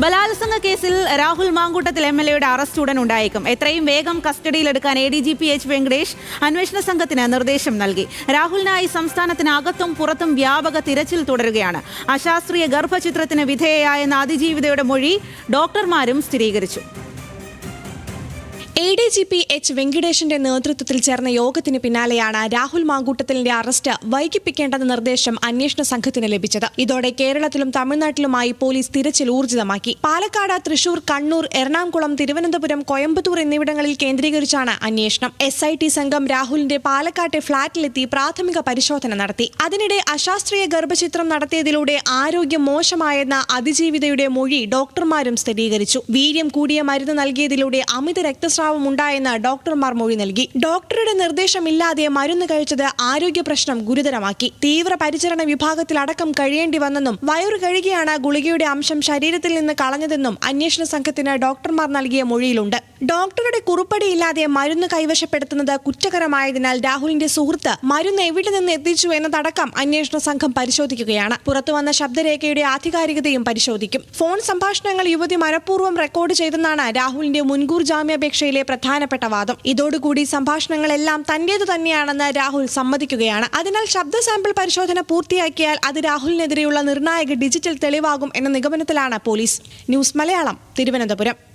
ബലാത്സംഗ കേസിൽ Rahul Mamkootathil M L എയുടെ അറസ്റ്റ് ഉടൻ ഉണ്ടായേക്കും. എത്രയും വേഗം കസ്റ്റഡിയിലെടുക്കാൻ A D G P H Venkatesh അന്വേഷണ സംഘത്തിന് നിർദ്ദേശം നൽകി. രാഹുലിനായി സംസ്ഥാനത്തിനകത്തും പുറത്തും വ്യാപക തിരച്ചിൽ തുടരുകയാണ്. അശാസ്ത്രീയ ഗർഭചിത്രത്തിന് വിധേയയായ അതിജീവിതയുടെ മൊഴി ഡോക്ടർമാരും സ്ഥിരീകരിച്ചു. A D G P H വെങ്കിടേഷിന്റെ നേതൃത്വത്തിൽ ചേർന്ന യോഗത്തിന് പിന്നാലെയാണ് രാഹുൽ മാങ്കൂട്ടത്തിലിന്റെ അറസ്റ്റ് വൈകിപ്പിക്കേണ്ടെന്ന നിർദ്ദേശം അന്വേഷണ സംഘത്തിന് ലഭിച്ചത്. ഇതോടെ കേരളത്തിലും തമിഴ്നാട്ടിലുമായി പോലീസ് തിരച്ചിൽ ഊർജിതമാക്കി. പാലക്കാട് തൃശൂർ കണ്ണൂർ എറണാകുളം തിരുവനന്തപുരം കോയമ്പത്തൂർ എന്നിവിടങ്ങളിൽ കേന്ദ്രീകരിച്ചാണ് അന്വേഷണം. എസ് ഐ ടി സംഘം രാഹുലിന്റെ പാലക്കാട്ടെ ഫ്ളാറ്റിലെത്തി പ്രാഥമിക പരിശോധന നടത്തി. അതിനിടെ അശാസ്ത്രീയ ഗർഭചിത്രം നടത്തിയതിലൂടെ ആരോഗ്യം മോശമായെന്ന അതിജീവിതയുടെ മൊഴി ഡോക്ടർമാരും സ്ഥിരീകരിച്ചു. വീര്യം കൂടിയ മരുന്ന് നൽകിയതിലൂടെ അമിത രക്തസ്രാവം ഉണ്ടായെന്ന് ഡോക്ടർമാർ മൊഴി നൽകി. ഡോക്ടറുടെ നിർദ്ദേശമില്ലാതെ മരുന്ന് കഴിച്ചത് ആരോഗ്യ പ്രശ്നം ഗുരുതരമാക്കി. തീവ്ര പരിചരണ വിഭാഗത്തിൽ അടക്കം കഴിയേണ്ടി വന്നെന്നും വയറു കഴുകിയാണ് ഗുളികയുടെ അംശം ശരീരത്തിൽ നിന്ന് കളഞ്ഞതെന്നും അന്വേഷണ സംഘത്തിന് ഡോക്ടർമാർ നൽകിയ മൊഴിയിലുണ്ട്. ഡോക്ടറുടെ കുറുപ്പടിയില്ലാതെ മരുന്ന് കൈവശപ്പെടുത്തുന്നത് കുറ്റകരമായതിനാൽ രാഹുലിന്റെ സുഹൃത്ത് മരുന്ന് എവിടെ നിന്ന് എത്തിച്ചു എന്നതടക്കം അന്വേഷണ സംഘം പരിശോധിക്കുകയാണ്. പുറത്തുവന്ന ശബ്ദരേഖയുടെ ആധികാരികതയും പരിശോധിക്കും. ഫോൺ സംഭാഷണങ്ങൾ യുവതി മനഃപൂർവം റെക്കോർഡ് ചെയ്തെന്നാണ് രാഹുലിന്റെ മുൻകൂർ ജാമ്യാപേക്ഷയിലെ പ്രധാനപ്പെട്ട വാദം. ഇതോടുകൂടി സംഭാഷണങ്ങളെല്ലാം തന്റേതു തന്നെയാണെന്ന് രാഹുൽ സമ്മതിക്കുകയാണ്. അതിനാൽ ശബ്ദ സാമ്പിൾ പരിശോധന പൂർത്തിയാക്കിയാൽ അത് രാഹുലിനെതിരെയുള്ള നിർണായക ഡിജിറ്റൽ തെളിവാകും എന്ന നിഗമനത്തിലാണ് പോലീസ്. ന്യൂസ് മലയാളം തിരുവനന്തപുരം.